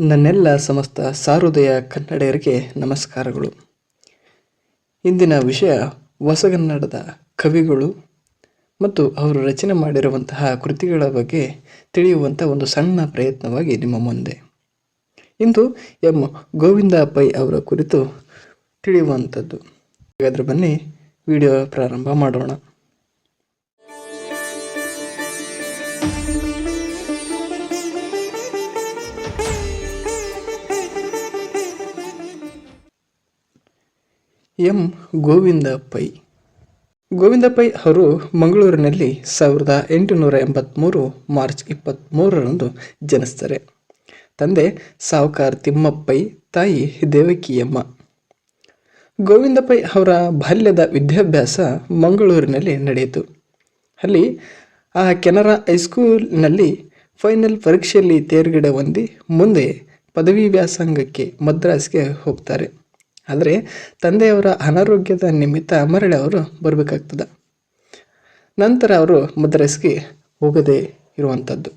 ನನ್ನೆಲ್ಲ ಸಮಸ್ತ ಸಾರುದಯ ಕನ್ನಡಿಗರಿಗೆ ನಮಸ್ಕಾರಗಳು. ಇಂದಿನ ವಿಷಯ ಹೊಸಗನ್ನಡದ ಕವಿಗಳು ಮತ್ತು ಅವರು ರಚನೆ ಮಾಡಿರುವಂತಹ ಕೃತಿಗಳ ಬಗ್ಗೆ ತಿಳಿಯುವಂಥ ಒಂದು ಸಣ್ಣ ಪ್ರಯತ್ನವಾಗಿ ನಿಮ್ಮ ಮುಂದೆ. ಇಂದು ಎಂ. ಗೋವಿಂದ ಪೈ ಅವರ ಕುರಿತು ತಿಳಿಯುವಂಥದ್ದು ಹಾಗಾದರೆ ಬನ್ನಿ, ವಿಡಿಯೋ ಪ್ರಾರಂಭ ಮಾಡೋಣ. ಎಂ. ಗೋವಿಂದ ಪೈ. ಗೋವಿಂದ ಪೈ ಅವರು ಮಂಗಳೂರಿನಲ್ಲಿ ಸಾವಿರದ ಎಂಟುನೂರ ಎಂಬತ್ತ್ಮೂರು ಮಾರ್ಚ್ ಇಪ್ಪತ್ತ್ಮೂರರಂದು ಜನಿಸ್ತಾರೆ ತಂದೆ ಸಾವುಕಾರ್ ತಿಮ್ಮಪ್ಪೈ, ತಾಯಿ ದೇವಕಿಯಮ್ಮ. ಗೋವಿಂದ ಪೈ ಅವರ ಬಾಲ್ಯದ ವಿದ್ಯಾಭ್ಯಾಸ ಮಂಗಳೂರಿನಲ್ಲಿ ನಡೆಯಿತು. ಅಲ್ಲಿ ಆ ಕೆನರಾ ಹೈಸ್ಕೂಲ್ನಲ್ಲಿ ಫೈನಲ್ ಪರೀಕ್ಷೆಯಲ್ಲಿ ತೇರ್ಗಡೆ ಹೊಂದಿ ಮುಂದೆ ಪದವಿ ವ್ಯಾಸಂಗಕ್ಕೆ ಮದ್ರಾಸ್ಗೆ ಹೋಗ್ತಾರೆ. ಆದರೆ ತಂದೆಯವರ ಅನಾರೋಗ್ಯದ ನಿಮಿತ್ತ ಮರಳಿ ಅವರು ಬರಬೇಕಾಗ್ತದೆ. ನಂತರ ಅವರು ಮದ್ರಾಸ್ಗೆ ಹೋಗದೇ ಇರುವಂಥದ್ದು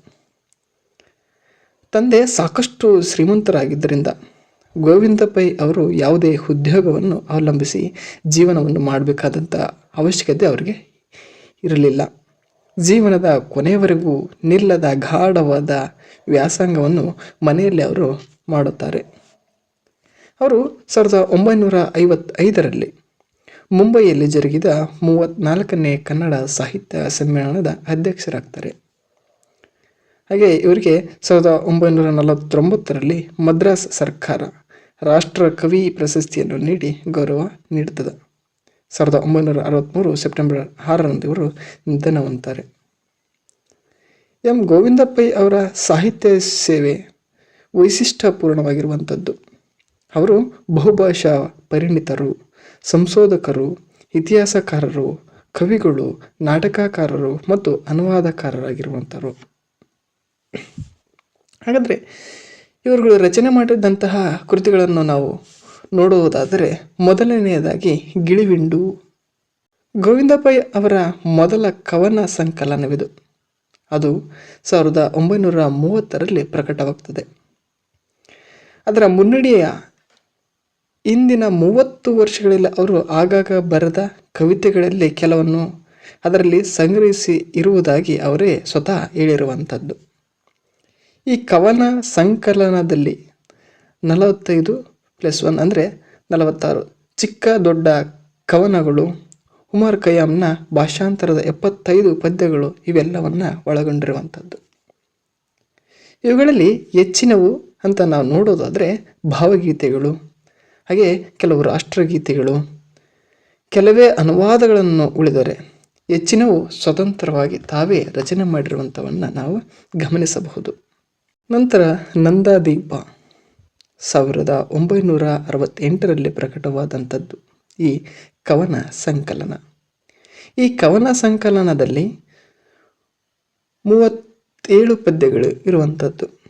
ತಂದೆ ಸಾಕಷ್ಟು ಶ್ರೀಮಂತರಾಗಿದ್ದರಿಂದ ಗೋವಿಂದ ಪೈ ಅವರು ಯಾವುದೇ ಉದ್ಯೋಗವನ್ನು ಅವಲಂಬಿಸಿ ಜೀವನವನ್ನು ಮಾಡಬೇಕಾದಂಥ ಅವಶ್ಯಕತೆ ಅವರಿಗೆ ಇರಲಿಲ್ಲ. ಜೀವನದ ಕೊನೆಯವರೆಗೂ ನಿಲ್ಲದ ಗಾಢವಾದ ವ್ಯಾಸಂಗವನ್ನು ಮನೆಯಲ್ಲಿ ಅವರು ಮಾಡುತ್ತಾರೆ. ಅವರು ಸಾವಿರದ ಒಂಬೈನೂರ ಐವತ್ತೈದರಲ್ಲಿ ಮುಂಬೈಯಲ್ಲಿ ಜರುಗಿದ ಮೂವತ್ತ್ನಾಲ್ಕನೇ ಕನ್ನಡ ಸಾಹಿತ್ಯ ಸಮ್ಮೇಳನದ ಅಧ್ಯಕ್ಷರಾಗ್ತಾರೆ. ಹಾಗೆ ಇವರಿಗೆ ಸಾವಿರದ ಒಂಬೈನೂರ ನಲವತ್ತೊಂಬತ್ತರಲ್ಲಿ ಮದ್ರಾಸ್ ಸರ್ಕಾರ ರಾಷ್ಟ್ರ ಕವಿ ಪ್ರಶಸ್ತಿಯನ್ನು ನೀಡಿ ಗೌರವ ನೀಡುತ್ತದೆ. ಸಾವಿರದ ಒಂಬೈನೂರ ಅರವತ್ತ್ಮೂರು ಸೆಪ್ಟೆಂಬರ್ ಆರರಂದು ಇವರು ನಿಧನ ಹೊಂದ್ತಾರೆ ಎಂ ಗೋವಿಂದಪ್ಪಯ್ಯ ಅವರ ಸಾಹಿತ್ಯ ಸೇವೆ ವೈಶಿಷ್ಟ್ಯಪೂರ್ಣವಾಗಿರುವಂಥದ್ದು. ಅವರು ಬಹುಭಾಷಾ ಪರಿಣಿತರು, ಸಂಶೋಧಕರು, ಇತಿಹಾಸಕಾರರು, ಕವಿಗಳು, ನಾಟಕಕಾರರು ಮತ್ತು ಅನುವಾದಕಾರರಾಗಿರುವಂಥರು ಹಾಗಾದರೆ ಇವರುಗಳು ರಚನೆ ಮಾಡಿದಂತಹ ಕೃತಿಗಳನ್ನು ನಾವು ನೋಡುವುದಾದರೆ ಮೊದಲನೆಯದಾಗಿ ಗಿಳಿವಿಂಡು. ಗೋವಿಂದ ಪೈ ಅವರ ಮೊದಲ ಕವನ ಸಂಕಲನವಿದು. ಅದು ಸಾವಿರದ ಒಂಬೈನೂರ ಮೂವತ್ತರಲ್ಲಿ ಪ್ರಕಟವಾಗ್ತದೆ. ಅದರ ಮುನ್ನಡೆಯ ಇಂದಿನ ಮೂವತ್ತು ವರ್ಷಗಳಲ್ಲಿ ಅವರು ಆಗಾಗ ಬರೆದ ಕವಿತೆಗಳಲ್ಲಿ ಕೆಲವನ್ನು ಅದರಲ್ಲಿ ಸಂಗ್ರಹಿಸಿ ಇರುವುದಾಗಿ ಅವರೇ ಸ್ವತಃ ಹೇಳಿರುವಂಥದ್ದು. ಈ ಕವನ ಸಂಕಲನದಲ್ಲಿ ನಲವತ್ತೈದು ಪ್ಲಸ್ ಒನ್ ಅಂದರೆ ನಲವತ್ತಾರು. ಚಿಕ್ಕ ದೊಡ್ಡ ಕವನಗಳು, ಉಮರ್ ಕಯಾಮ್ನ ಭಾಷಾಂತರದ ಎಪ್ಪತ್ತೈದು ಪದ್ಯಗಳು ಇವೆಲ್ಲವನ್ನು ಒಳಗೊಂಡಿರುವಂಥದ್ದು. ಇವುಗಳಲ್ಲಿ ಹೆಚ್ಚಿನವು ಅಂತ ನಾವು ನೋಡೋದಾದರೆ ಭಾವಗೀತೆಗಳು ಹಾಗೆ ಕೆಲವು ರಾಷ್ಟ್ರಗೀತೆಗಳು ಕೆಲವೇ ಅನುವಾದಗಳನ್ನು ಉಳಿದರೆ ಹೆಚ್ಚಿನವು ಸ್ವತಂತ್ರವಾಗಿ ತಾವೇ ರಚನೆ ಮಾಡಿರುವಂಥವನ್ನು ನಾವು ಗಮನಿಸಬಹುದು. ನಂತರ ನಂದಾದೀಪ. ಸಾವಿರದ ಒಂಬೈನೂರ ಅರವತ್ತೆಂಟರಲ್ಲಿ ಪ್ರಕಟವಾದಂಥದ್ದು ಈ ಕವನ ಸಂಕಲನ. ಈ ಕವನ ಸಂಕಲನದಲ್ಲಿ ಮೂವತ್ತೇಳು ಪದ್ಯಗಳು ಇರುವಂಥದ್ದು.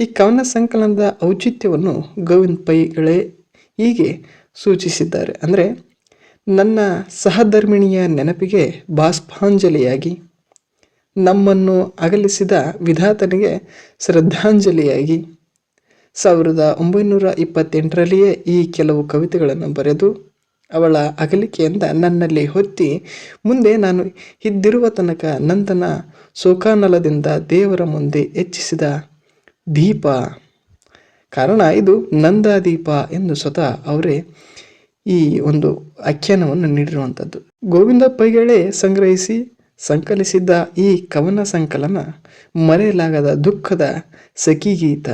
ಈ ಕವನ ಸಂಕಲನದ ಔಚಿತ್ಯವನ್ನು ಗೋವಿಂದ್ ಪೈಗಳೇ ಹೀಗೆ ಸೂಚಿಸಿದ್ದಾರೆ. ಅಂದರೆ, ನನ್ನ ಸಹಧರ್ಮಿಣಿಯ ನೆನಪಿಗೆ ಬಾಷ್ಪಾಂಜಲಿಯಾಗಿ, ನಮ್ಮನ್ನು ಅಗಲಿಸಿದ ವಿಧಾತನಿಗೆ ಶ್ರದ್ಧಾಂಜಲಿಯಾಗಿ, ಸಾವಿರದ ಒಂಬೈನೂರ ಇಪ್ಪತ್ತೆಂಟರಲ್ಲಿಯೇ ಈ ಕೆಲವು ಕವಿತೆಗಳನ್ನು ಬರೆದು, ಅವಳ ಅಗಲಿಕೆಯಿಂದ ನನ್ನಲ್ಲಿ ಹೊತ್ತಿ, ಮುಂದೆ ನಾನು ಇದ್ದಿರುವ ತನಕ ನಂದನ ಶೋಕಾನಲದಿಂದ ದೇವರ ಮುಂದೆ ಹೆಚ್ಚಿಸಿದ ದೀಪ ಕಾರಣ ಇದು ನಂದಾದೀಪ ಎಂದು ಸ್ವತಃ ಅವರೇ ಈ ಒಂದು ಆಖ್ಯಾನವನ್ನು ನೀಡಿರುವಂಥದ್ದು. ಗೋವಿಂದ ಪೈಗಳೆ ಸಂಗ್ರಹಿಸಿ ಸಂಕಲಿಸಿದ್ದ ಈ ಕವನ ಸಂಕಲನ ಮರೆಯಲಾಗದ ದುಃಖದ ಸಖಿಗೀತ.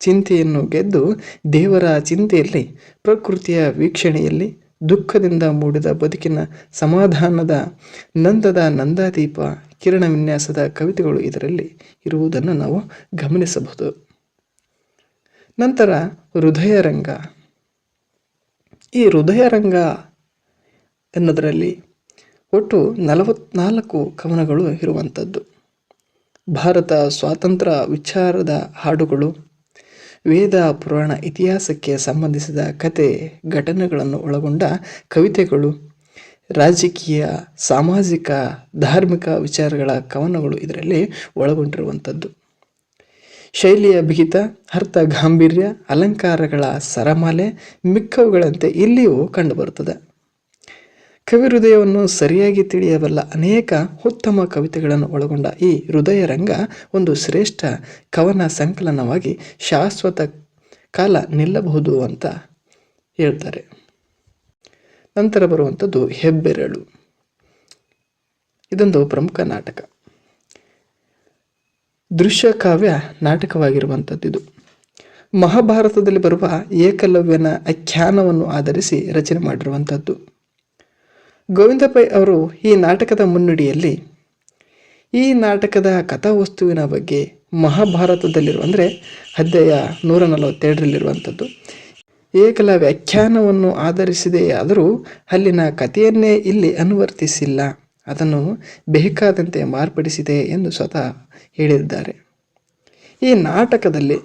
ಚಿಂತೆಯನ್ನು ಗೆದ್ದು ದೇವರ ಚಿಂತೆಯಲ್ಲಿ, ಪ್ರಕೃತಿಯ ವೀಕ್ಷಣೆಯಲ್ಲಿ, ದುಃಖದಿಂದ ಮೂಡಿದ ಬದುಕಿನ ಸಮಾಧಾನದ ನಂದದ ನಂದಾದೀಪ, ಕಿರಣ ವಿನ್ಯಾಸದ ಕವಿತೆಗಳು ಇದರಲ್ಲಿ ಇರುವುದನ್ನು ನಾವು ಗಮನಿಸಬಹುದು. ನಂತರ ಹೃದಯರಂಗ. ಈ ಹೃದಯರಂಗ ಎನ್ನುವುದರಲ್ಲಿ ಒಟ್ಟು ನಲವತ್ನಾಲ್ಕು ಕವನಗಳು ಇರುವಂಥದ್ದು. ಭಾರತ ಸ್ವಾತಂತ್ರ್ಯ ವಿಚಾರದ ಹಾಡುಗಳು, ವೇದ ಪುರಾಣ ಇತಿಹಾಸಕ್ಕೆ ಸಂಬಂಧಿಸಿದ ಕತೆ, ಘಟನೆಗಳನ್ನು ಒಳಗೊಂಡ ಕವಿತೆಗಳು, ರಾಜಕೀಯ, ಸಾಮಾಜಿಕ, ಧಾರ್ಮಿಕ ವಿಚಾರಗಳ ಕವನಗಳು ಇದರಲ್ಲಿ ಒಳಗೊಂಡಿರುವಂಥದ್ದು. ಶೈಲಿಯ ಬಿಗಿತ, ಅರ್ಥ, ಗಾಂಭೀರ್ಯ, ಅಲಂಕಾರಗಳ ಸರಮಾಲೆ ಮಿಕ್ಕವುಗಳಂತೆ ಇಲ್ಲಿಯೂ ಕಂಡುಬರುತ್ತದೆ. ಕವಿ ಹೃದಯವನ್ನು ಸರಿಯಾಗಿ ತಿಳಿಯಬಲ್ಲ ಅನೇಕ ಉತ್ತಮ ಕವಿತೆಗಳನ್ನು ಒಳಗೊಂಡ ಈ ಹೃದಯ ರಂಗ ಒಂದು ಶ್ರೇಷ್ಠ ಕವನ ಸಂಕಲನವಾಗಿ ಶಾಶ್ವತ ಕಾಲ ನಿಲ್ಲಬಹುದು ಅಂತ ಹೇಳ್ತಾರೆ. ನಂತರ ಬರುವಂಥದ್ದು ಹೆಬ್ಬೆರಳು. ಇದೊಂದು ಪ್ರಮುಖ ನಾಟಕ. ದೃಶ್ಯ ಕಾವ್ಯ ನಾಟಕವಾಗಿರುವಂಥದ್ದಿದು. ಮಹಾಭಾರತದಲ್ಲಿ ಬರುವ ಏಕಲವ್ಯನ ಆಖ್ಯಾನವನ್ನು ಆಧರಿಸಿ ರಚನೆ ಮಾಡಿರುವಂಥದ್ದು. ಗೋವಿಂದ ಪೈ ಅವರು ಈ ನಾಟಕದ ಮುನ್ನುಡಿಯಲ್ಲಿ ಈ ನಾಟಕದ ಕಥಾವಸ್ತುವಿನ ಬಗ್ಗೆ ಮಹಾಭಾರತದಲ್ಲಿರುವ ಅಂದರೆ ಅಧ್ಯಾಯ ನೂರ ನಲವತ್ತೆರಡರಲ್ಲಿರುವಂಥದ್ದು ಏಕಲ ವ್ಯಾಖ್ಯಾನವನ್ನು ಆಧರಿಸಿದೆಯಾದರೂ ಅಲ್ಲಿನ ಕಥೆಯನ್ನೇ ಇಲ್ಲಿ ಅನುವರ್ತಿಸಿಲ್ಲ. ಅದನ್ನು ಬೇಕಾದಂತೆ ಮಾರ್ಪಡಿಸಿದೆ ಎಂದು ಸ್ವತಃ ಹೇಳಿದ್ದಾರೆ. ಈ ನಾಟಕದಲ್ಲಿ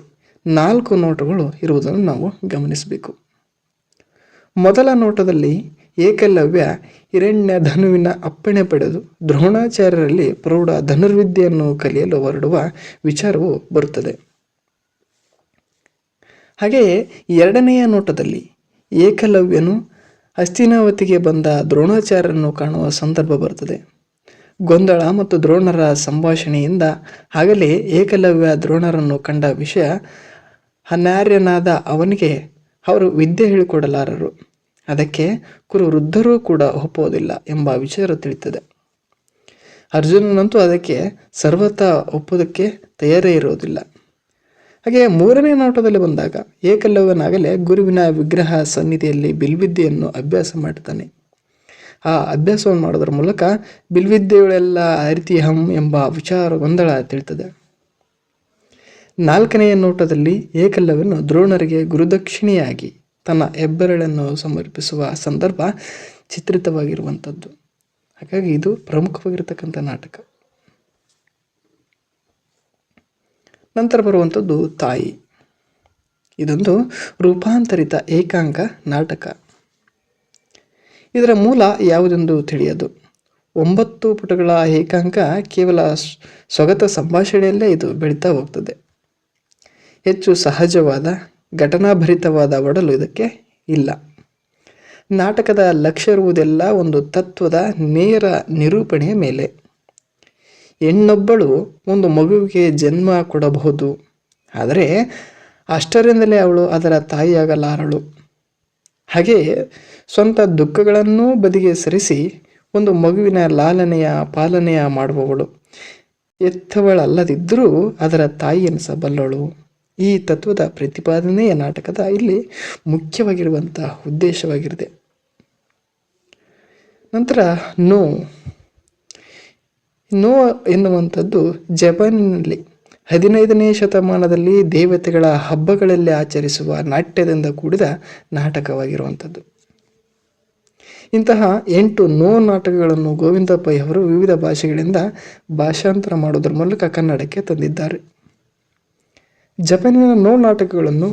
ನಾಲ್ಕು ನೋಟಗಳು ಇರುವುದನ್ನು ನಾವು ಗಮನಿಸಬೇಕು. ಮೊದಲ ನೋಟದಲ್ಲಿ ಏಕಲವ್ಯ ಹಿರಣ್ಯ ಧನುವಿನ ಅಪ್ಪಣೆ ಪಡೆದು ದ್ರೋಣಾಚಾರ್ಯರಲ್ಲಿ ಪ್ರೌಢ ಧನುರ್ವಿದ್ಯೆಯನ್ನು ಕಲಿಯಲು ಹೊರಡುವ ವಿಚಾರವು ಬರುತ್ತದೆ. ಹಾಗೆಯೇ ಎರಡನೆಯ ನೋಟದಲ್ಲಿ ಏಕಲವ್ಯನು ಹಸ್ತಿನಾವತಿಗೆ ಬಂದ ದ್ರೋಣಾಚಾರ್ಯರನ್ನು ಕಾಣುವ ಸಂದರ್ಭ ಬರುತ್ತದೆ. ಗೊಂದಳ ಮತ್ತು ದ್ರೋಣರ ಸಂಭಾಷಣೆಯಿಂದ ಆಗಲೇ ಏಕಲವ್ಯ ದ್ರೋಣರನ್ನು ಕಂಡ ವಿಷಯ ಅನಾರ್ಯನಾದ ಅವನಿಗೆ ಅವರು ವಿದ್ಯೆ ಹೇಳಿಕೊಡಲಾರರು. ಅದಕ್ಕೆ ಕುರು ವೃದ್ಧರೂ ಕೂಡ ಒಪ್ಪುವುದಿಲ್ಲ ಎಂಬ ವಿಚಾರ ತಿಳಿತದೆ ಅರ್ಜುನನಂತೂ ಅದಕ್ಕೆ ಸರ್ವತ ಒಪ್ಪುವುದಕ್ಕೆ ತಯಾರೇ ಇರುವುದಿಲ್ಲ. ಹಾಗೆ ಮೂರನೇ ನೋಟದಲ್ಲಿ ಬಂದಾಗ, ಏಕಲವ್ಯನಾಗಲೇ ಗುರುವಿನ ವಿಗ್ರಹ ಸನ್ನಿಧಿಯಲ್ಲಿ ಬಿಲ್ವಿದ್ಯೆಯನ್ನು ಅಭ್ಯಾಸ ಮಾಡ್ತಾನೆ. ಆ ಅಭ್ಯಾಸವನ್ನು ಮಾಡೋದ್ರ ಮೂಲಕ ಬಿಲ್ವಿದ್ಯೆಗಳೆಲ್ಲ ಹಂ ಎಂಬ ವಿಚಾರ ಗೊಂದಳ ತಿಳಿತದೆ. ನಾಲ್ಕನೆಯ ನೋಟದಲ್ಲಿ ಏಕಲವ್ಯನು ದ್ರೋಣರಿಗೆ ಗುರುದಕ್ಷಿಣೆಯಾಗಿ ತನ್ನ ಹೆಬ್ಬೆರಳನ್ನು ಸಮರ್ಪಿಸುವ ಸಂದರ್ಭ ಚಿತ್ರಿತವಾಗಿರುವಂಥದ್ದು. ಹಾಗಾಗಿ ಇದು ಪ್ರಮುಖವಾಗಿರತಕ್ಕಂಥ ನಾಟಕ. ನಂತರ ಬರುವಂಥದ್ದು ತಾಯಿ. ಇದೊಂದು ರೂಪಾಂತರಿತ ಏಕಾಂಕ ನಾಟಕ. ಇದರ ಮೂಲ ಯಾವುದೆಂದು ತಿಳಿಯದು. ಒಂಬತ್ತು ಪುಟಗಳ ಏಕಾಂಕ ಕೇವಲ ಸ್ವಗತ ಸಂಭಾಷಣೆಯಲ್ಲೇ ಇದು ಬೆಳೀತಾ ಹೋಗ್ತದೆ. ಹೆಚ್ಚು ಸಹಜವಾದ, ಘಟನಾಭರಿತವಾದ ಒಡಲು ಇದಕ್ಕೆ ಇಲ್ಲ. ನಾಟಕದ ಲಕ್ಷ್ಯ ಇರುವುದೆಲ್ಲ ಒಂದು ತತ್ವದ ನೇರ ನಿರೂಪಣೆಯ ಮೇಲೆ. ಹೆಣ್ಣೊಬ್ಬಳು ಒಂದು ಮಗುವಿಗೆ ಜನ್ಮ ಕೊಡಬಹುದು. ಆದರೆ ಅಷ್ಟರಿಂದಲೇ ಅವಳು ಅದರ ತಾಯಿಯಾಗಲಾರಳು. ಹಾಗೆಯೇ ಸ್ವಂತ ದುಃಖಗಳನ್ನೂ ಬದಿಗೆ ಸರಿಸಿ ಒಂದು ಮಗುವಿನ ಲಾಲನೆಯ ಪಾಲನೆಯ ಮಾಡುವವಳು. ಎತ್ತವಳಲ್ಲದಿದ್ದರೂ ಅದರ ತಾಯಿ ಎನಿಸಬಲ್ಲಳು. ಈ ತತ್ವದ ಪ್ರತಿಪಾದನೆಯ ನಾಟಕದ ಇಲ್ಲಿ ಮುಖ್ಯವಾಗಿರುವಂತಹ ಉದ್ದೇಶವಾಗಿರಿದೆ ನಂತರ ನೋ. ನೋ ಎನ್ನುವಂಥದ್ದು ಜಪಾನಿನಲ್ಲಿ ಹದಿನೈದನೇ ಶತಮಾನದಲ್ಲಿ ದೇವತೆಗಳ ಹಬ್ಬಗಳಲ್ಲಿ ಆಚರಿಸುವ ನಾಟ್ಯದಿಂದ ಕೂಡಿದ ನಾಟಕವಾಗಿರುವಂಥದ್ದು. ಇಂತಹ ಎಂಟು ನೋ ನಾಟಕಗಳನ್ನು ಗೋವಿಂದ ಪೈ ಅವರು ವಿವಿಧ ಭಾಷೆಗಳಿಂದ ಭಾಷಾಂತರ ಮಾಡೋದ್ರ ಮೂಲಕ ಕನ್ನಡಕ್ಕೆ ತಂದಿದ್ದಾರೆ. ಜಪಾನಿನ ನೋ ನಾಟಕಗಳನ್ನು,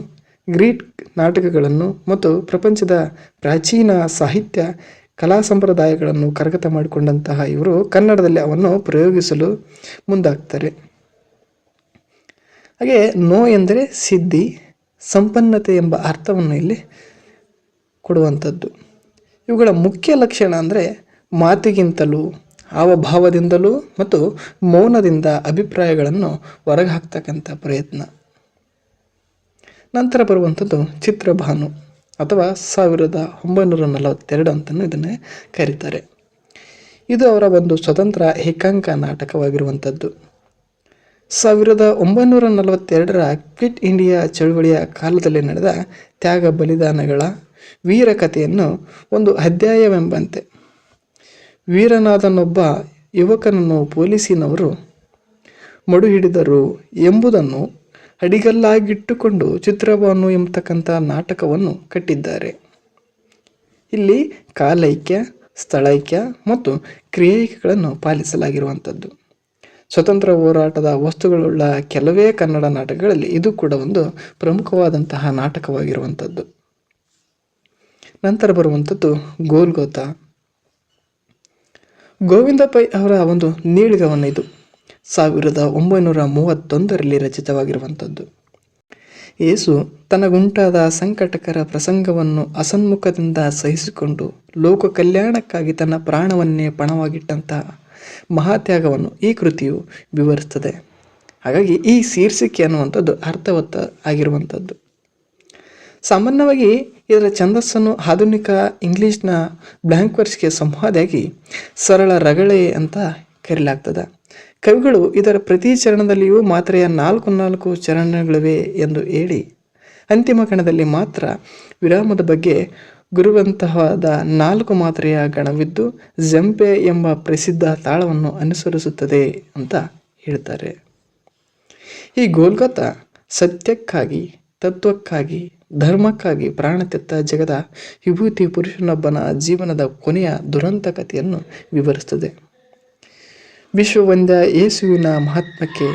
ಗ್ರೀಕ್ ನಾಟಕಗಳನ್ನು ಮತ್ತು ಪ್ರಪಂಚದ ಪ್ರಾಚೀನ ಸಾಹಿತ್ಯ ಕಲಾ ಸಂಪ್ರದಾಯಗಳನ್ನು ಕರಗತ ಮಾಡಿಕೊಂಡಂತಹ ಇವರು ಕನ್ನಡದಲ್ಲಿ ಅವನ್ನು ಪ್ರಯೋಗಿಸಲು ಮುಂದಾಗ್ತಾರೆ. ಹಾಗೆ ನೋ ಎಂದರೆ ಸಿದ್ಧಿ, ಸಂಪನ್ನತೆ ಎಂಬ ಅರ್ಥವನ್ನು ಇಲ್ಲಿ ಕೊಡುವಂಥದ್ದು. ಇವುಗಳ ಮುಖ್ಯ ಲಕ್ಷಣ ಅಂದರೆ ಮಾತಿಗಿಂತಲೂ, ಹಾವಭಾವದಿಂದಲೂ ಮತ್ತು ಮೌನದಿಂದ ಅಭಿಪ್ರಾಯಗಳನ್ನು ಹೊರಗೆ ಹಾಕ್ತಕ್ಕಂಥ ಪ್ರಯತ್ನ. ನಂತರ ಬರುವಂಥದ್ದು ಚಿತ್ರಭಾನು. ಅಥವಾ ಸಾವಿರದ ಒಂಬೈನೂರ ನಲವತ್ತೆರಡು ಅಂತಲೂ ಇದನ್ನೇ ಕರೀತಾರೆ. ಇದು ಅವರ ಒಂದು ಸ್ವತಂತ್ರ ಏಕಾಂಕ ನಾಟಕವಾಗಿರುವಂಥದ್ದು. ಸಾವಿರದ ಒಂಬೈನೂರ ನಲವತ್ತೆರಡರ ಕ್ವಿಟ್ ಇಂಡಿಯಾ ಚಳುವಳಿಯ ಕಾಲದಲ್ಲಿ ನಡೆದ ತ್ಯಾಗ ಬಲಿದಾನಗಳ ವೀರ ಕಥೆಯನ್ನು ಒಂದು ಅಧ್ಯಾಯವೆಂಬಂತೆ. ವೀರನಾದನೊಬ್ಬ ಯುವಕನನ್ನು ಪೊಲೀಸಿನವರು ಮಡು ಹಿಡಿದರು ಎಂಬುದನ್ನು ಅಡಿಗಲ್ಲಾಗಿಟ್ಟುಕೊಂಡು ಚಿತ್ರಭಾನು ಎಂಬತಕ್ಕಂಥ ನಾಟಕವನ್ನು ಕಟ್ಟಿದ್ದಾರೆ. ಇಲ್ಲಿ ಕಾಲೈಕ್ಯ, ಸ್ಥಳೈಕ್ಯ ಮತ್ತು ಕ್ರಿಯೈಕ್ಯಗಳನ್ನು ಪಾಲಿಸಲಾಗಿರುವಂಥದ್ದು. ಸ್ವತಂತ್ರ ಹೋರಾಟದ ವಸ್ತುಗಳುಳ್ಳ ಕೆಲವೇ ಕನ್ನಡ ನಾಟಕಗಳಲ್ಲಿ ಇದು ಕೂಡ ಒಂದು ಪ್ರಮುಖವಾದಂತಹ ನಾಟಕವಾಗಿರುವಂಥದ್ದು. ನಂತರ ಬರುವಂಥದ್ದು ಗೋಲ್ಗೋತ. ಗೋವಿಂದ ಪೈ ಅವರ ಒಂದು ನೀಳಿಗವನ್ನು ಇದು ಸಾವಿರದ ಒಂಬೈನೂರ ಮೂವತ್ತೊಂದರಲ್ಲಿ ರಚಿತವಾಗಿರುವಂಥದ್ದು. ಯೇಸು ತನಗುಂಟಾದ ಸಂಕಟಕರ ಪ್ರಸಂಗವನ್ನು ಅಸನ್ಮುಖದಿಂದ ಸಹಿಸಿಕೊಂಡು ಲೋಕ ಕಲ್ಯಾಣಕ್ಕಾಗಿ ತನ್ನ ಪ್ರಾಣವನ್ನೇ ಪಣವಾಗಿಟ್ಟಂತಹ ಮಹಾತ್ಯಾಗವನ್ನು ಈ ಕೃತಿಯು ವಿವರಿಸ್ತದೆ ಹಾಗಾಗಿ ಈ ಶೀರ್ಷಿಕೆ ಅನ್ನುವಂಥದ್ದು ಅರ್ಥವತ್ತ ಆಗಿರುವಂಥದ್ದು. ಸಾಮಾನ್ಯವಾಗಿ ಇದರ ಛಂದಸ್ಸನ್ನು ಆಧುನಿಕ ಇಂಗ್ಲೀಷ್ನ ಬ್ಲ್ಯಾಂಕ್ವರ್ಸ್ಗೆ ಸಂವಾದಿಯಾಗಿ ಸರಳ ರಗಳೆ ಅಂತ ಕರೆಯಲಾಗ್ತದೆ ಕವಿಗಳು ಇದರ ಪ್ರತಿ ಚರಣದಲ್ಲಿಯೂ ಮಾತ್ರೆಯ ನಾಲ್ಕು ನಾಲ್ಕು ಚರಣಗಳಿವೆ ಎಂದು ಹೇಳಿ, ಅಂತಿಮ ಕಣದಲ್ಲಿ ಮಾತ್ರ ವಿರಾಮದ ಬಗ್ಗೆ ಗುರುವಂತಹವಾದ ನಾಲ್ಕು ಮಾತ್ರೆಯ ಗಣವಿದ್ದು ಜಂಪೆ ಎಂಬ ಪ್ರಸಿದ್ಧ ತಾಳವನ್ನು ಅನುಸರಿಸುತ್ತದೆ ಅಂತ ಹೇಳ್ತಾರೆ. ಈ ಗೋಲ್ಗತ ಸತ್ಯಕ್ಕಾಗಿ, ತತ್ವಕ್ಕಾಗಿ, ಧರ್ಮಕ್ಕಾಗಿ ಪ್ರಾಣತೆತ್ತ ಜಗದ ವಿಭೂತಿ ಪುರುಷನೊಬ್ಬನ ಜೀವನದ ಕೊನೆಯ ದುರಂತ ಕಥೆಯನ್ನು ವಿವರಿಸುತ್ತದೆ. ವಿಶ್ವವಂದ ಯೇಸುವಿನ ಮಹಾತ್ಮಕ್ಕೆ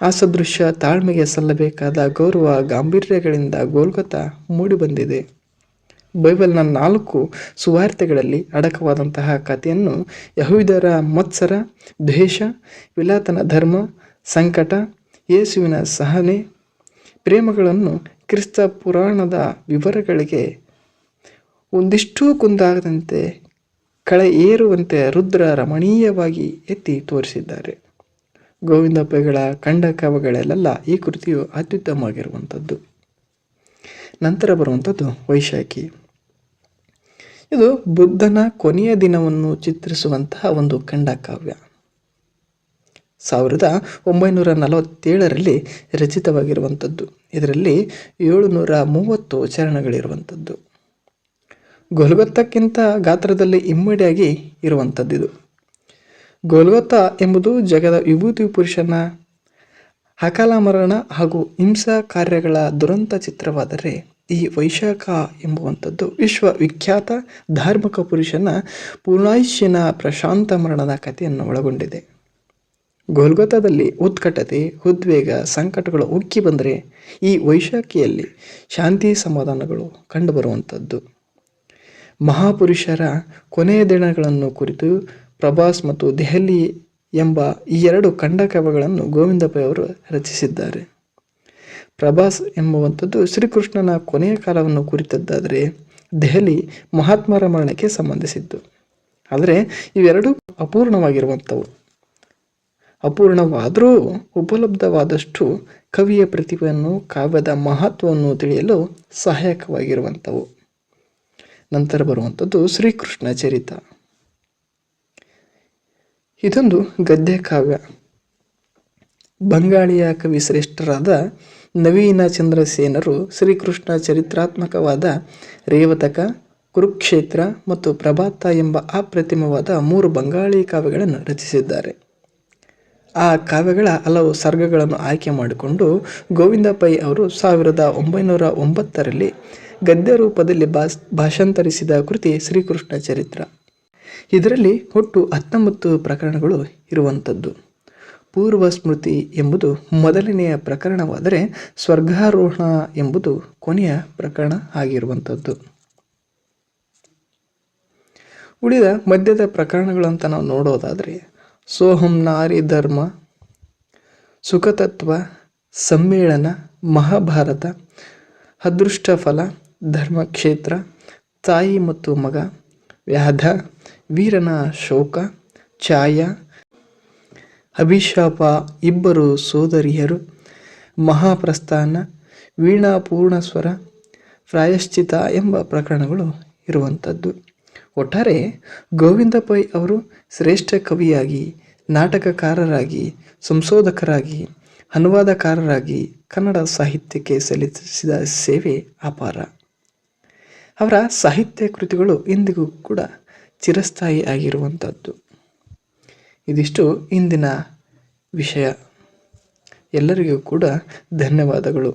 ಅಸದೃಶ್ಯ ತಾಳ್ಮೆಗೆ ಸಲ್ಲಬೇಕಾದ ಗೌರವ ಗಾಂಭೀರ್ಯಗಳಿಂದ ಗೋಲ್ಗತ ಮೂಡಿಬಂದಿದೆ. ಬೈಬಲ್ನ ನಾಲ್ಕು ಸುವಾರ್ತೆಗಳಲ್ಲಿ ಅಡಕವಾದಂತಹ ಕಥೆಯನ್ನು ಯಹುವಿದರ ಮತ್ಸರ, ದ್ವೇಷ, ವಿಲಾತನ ಧರ್ಮ, ಸಂಕಟ, ಯೇಸುವಿನ ಸಹನೆ, ಪ್ರೇಮಗಳನ್ನು ಕ್ರಿಸ್ತ ಪುರಾಣದ ವಿವರಗಳಿಗೆ ಒಂದಿಷ್ಟೂ ಕುಂದಾಗದಂತೆ ಕಳೆ ಏರುವಂತೆ ರುದ್ರ ರಮಣೀಯವಾಗಿ ಎತ್ತಿ ತೋರಿಸಿದ್ದಾರೆ. ಗೋವಿಂದ ಪೆಗಳ ಕಂಡ ಕವಗಳಲ್ಲೆಲ್ಲ ಈ ಕೃತಿಯು ಅತ್ಯುತ್ತಮವಾಗಿರುವಂಥದ್ದು. ನಂತರ ಬರುವಂಥದ್ದು ವೈಶಾಖಿ. ಇದು ಬುದ್ಧನ ಕೊನೆಯ ದಿನವನ್ನು ಚಿತ್ರಿಸುವಂತಹ ಒಂದು ಖಂಡಕಾವ್ಯ ಸಾವಿರದ ಒಂಬೈನೂರ ನಲವತ್ತೇಳರಲ್ಲಿ ರಚಿತವಾಗಿರುವಂಥದ್ದು. ಇದರಲ್ಲಿ ಏಳುನೂರ ಮೂವತ್ತು ಚರಣಗಳಿರುವಂಥದ್ದು. ಗೋಲ್ಗೊತ್ತಕ್ಕಿಂತ ಗಾತ್ರದಲ್ಲಿ ಇಮ್ಮಡಿಯಾಗಿ ಇರುವಂಥದ್ದಿದು. ಗೋಲ್ಗೊತ್ತ ಎಂಬುದು ಜಗದ ವಿಭೂತಿ ಪುರುಷನ ಅಕಾಲ ಮರಣ ಹಾಗೂ ಹಿಂಸಾ ಕಾರ್ಯಗಳ ದುರಂತ ಚಿತ್ರವಾದರೆ ಈ ವೈಶಾಖ ಎಂಬುವಂಥದ್ದು ವಿಶ್ವವಿಖ್ಯಾತ ಧಾರ್ಮಿಕ ಪುರುಷನ ಪೂರ್ಣಾಯುಷ್ಯನ ಪ್ರಶಾಂತ ಮರಣದ ಕಥೆಯನ್ನು ಒಳಗೊಂಡಿದೆ. ಗೋಲ್ಗೊತ್ತದಲ್ಲಿ ಉತ್ಕಟತೆ, ಉದ್ವೇಗ, ಸಂಕಟಗಳು ಉಕ್ಕಿ ಬಂದರೆ ಈ ವೈಶಾಖಿಯಲ್ಲಿ ಶಾಂತಿ ಸಮಾಧಾನಗಳು ಕಂಡುಬರುವಂಥದ್ದು. ಮಹಾಪುರುಷರ ಕೊನೆಯ ದಿನಗಳನ್ನು ಕುರಿತು ಪ್ರಭಾಸ್ ಮತ್ತು ದೆಹಲಿ ಎಂಬ ಈ ಎರಡು ಖಂಡಕವಗಳನ್ನು ಗೋವಿಂದ ಪೈ ಅವರು ರಚಿಸಿದ್ದಾರೆ. ಪ್ರಭಾಸ್ ಎಂಬುವಂಥದ್ದು ಶ್ರೀಕೃಷ್ಣನ ಕೊನೆಯ ಕಾಲವನ್ನು ಕುರಿತದ್ದಾದರೆ ದೆಹಲಿ ಮಹಾತ್ಮರ ಮರಣಕ್ಕೆ ಸಂಬಂಧಿಸಿದ್ದು. ಆದರೆ ಇವೆರಡೂ ಅಪೂರ್ಣವಾಗಿರುವಂಥವು. ಅಪೂರ್ಣವಾದರೂ ಉಪಲಬ್ಧವಾದಷ್ಟು ಕವಿಯ ಪ್ರತಿಭೆಯನ್ನು ಕಾವ್ಯದ ಮಹತ್ವವನ್ನು ತಿಳಿಯಲು ಸಹಾಯಕವಾಗಿರುವಂಥವು. ನಂತರ ಬರುವಂಥದ್ದು ಶ್ರೀಕೃಷ್ಣ ಚರಿತ. ಇದೊಂದು ಗದ್ಯ ಕಾವ್ಯ. ಬಂಗಾಳಿಯ ಕವಿ ಶ್ರೇಷ್ಠರಾದ ನವೀನ ಚಂದ್ರಸೇನರು ಶ್ರೀಕೃಷ್ಣ ಚರಿತ್ರಾತ್ಮಕವಾದ ರೇವತಕ, ಕುರುಕ್ಷೇತ್ರ ಮತ್ತು ಪ್ರಭಾತ ಎಂಬ ಅಪ್ರತಿಮವಾದ ಮೂರು ಬಂಗಾಳಿ ಕಾವ್ಯಗಳನ್ನು ರಚಿಸಿದ್ದಾರೆ. ಆ ಕಾವ್ಯಗಳ ಹಲವು ಸರ್ಗಗಳನ್ನು ಆಯ್ಕೆ ಮಾಡಿಕೊಂಡು ಗೋವಿಂದ ಪೈ ಅವರು ಸಾವಿರದ ಒಂಬೈನೂರ ಒಂಬತ್ತರಲ್ಲಿ ಗದ್ಯ ರೂಪದಲ್ಲಿ ಭಾಸ್, ಭಾಷಾಂತರಿಸಿದ ಕೃತಿ ಶ್ರೀಕೃಷ್ಣ ಚರಿತ್ರ. ಇದರಲ್ಲಿ ಒಟ್ಟು ಹತ್ತೊಂಬತ್ತು ಪ್ರಕರಣಗಳು ಇರುವಂಥದ್ದು. ಪೂರ್ವ ಸ್ಮೃತಿ ಎಂಬುದು ಮೊದಲನೆಯ ಪ್ರಕರಣವಾದರೆ ಸ್ವರ್ಗಾರೋಹಣ ಎಂಬುದು ಕೊನೆಯ ಪ್ರಕರಣ ಆಗಿರುವಂಥದ್ದು. ಉಳಿದ ಮಧ್ಯದ ಪ್ರಕರಣಗಳಂತ ನಾವು ನೋಡೋದಾದರೆ, ಸೋಹಂ ನಾರಿ ಧರ್ಮ, ಸುಖತತ್ವ, ಸಮ್ಮೇಳನ, ಮಹಾಭಾರತ ಅದೃಷ್ಟ ಫಲ ಧರ್ಮಕ್ಷೇತ್ರ, ತಾಯಿ ಮತ್ತು ಮಗ, ವ್ಯಾಧ, ವೀರನ ಶೋಕ, ಛಾಯ, ಅಭಿಶಾಪ, ಇಬ್ಬರು ಸೋದರಿಯರು, ಮಹಾಪ್ರಸ್ಥಾನ, ವೀಣಾ ಪೂರ್ಣಸ್ವರ, ಪ್ರಾಯಶ್ಚಿತ ಎಂಬ ಪ್ರಕರಣಗಳು ಇರುವಂಥದ್ದು. ಒಟ್ಟಾರೆ, ಗೋವಿಂದ ಪೈ ಅವರು ಶ್ರೇಷ್ಠ ಕವಿಯಾಗಿ, ನಾಟಕಕಾರರಾಗಿ, ಸಂಶೋಧಕರಾಗಿ, ಅನುವಾದಕಾರರಾಗಿ ಕನ್ನಡ ಸಾಹಿತ್ಯಕ್ಕೆ ಸಲ್ಲಿಸಿದ ಸೇವೆ ಅಪಾರ. ಅವರ ಸಾಹಿತ್ಯ ಕೃತಿಗಳು ಇಂದಿಗೂ ಕೂಡ ಚಿರಸ್ಥಾಯಿ ಆಗಿರುವಂಥದ್ದು ಇದಿಷ್ಟು ಇಂದಿನ ವಿಷಯ. ಎಲ್ಲರಿಗೂ ಕೂಡ ಧನ್ಯವಾದಗಳು.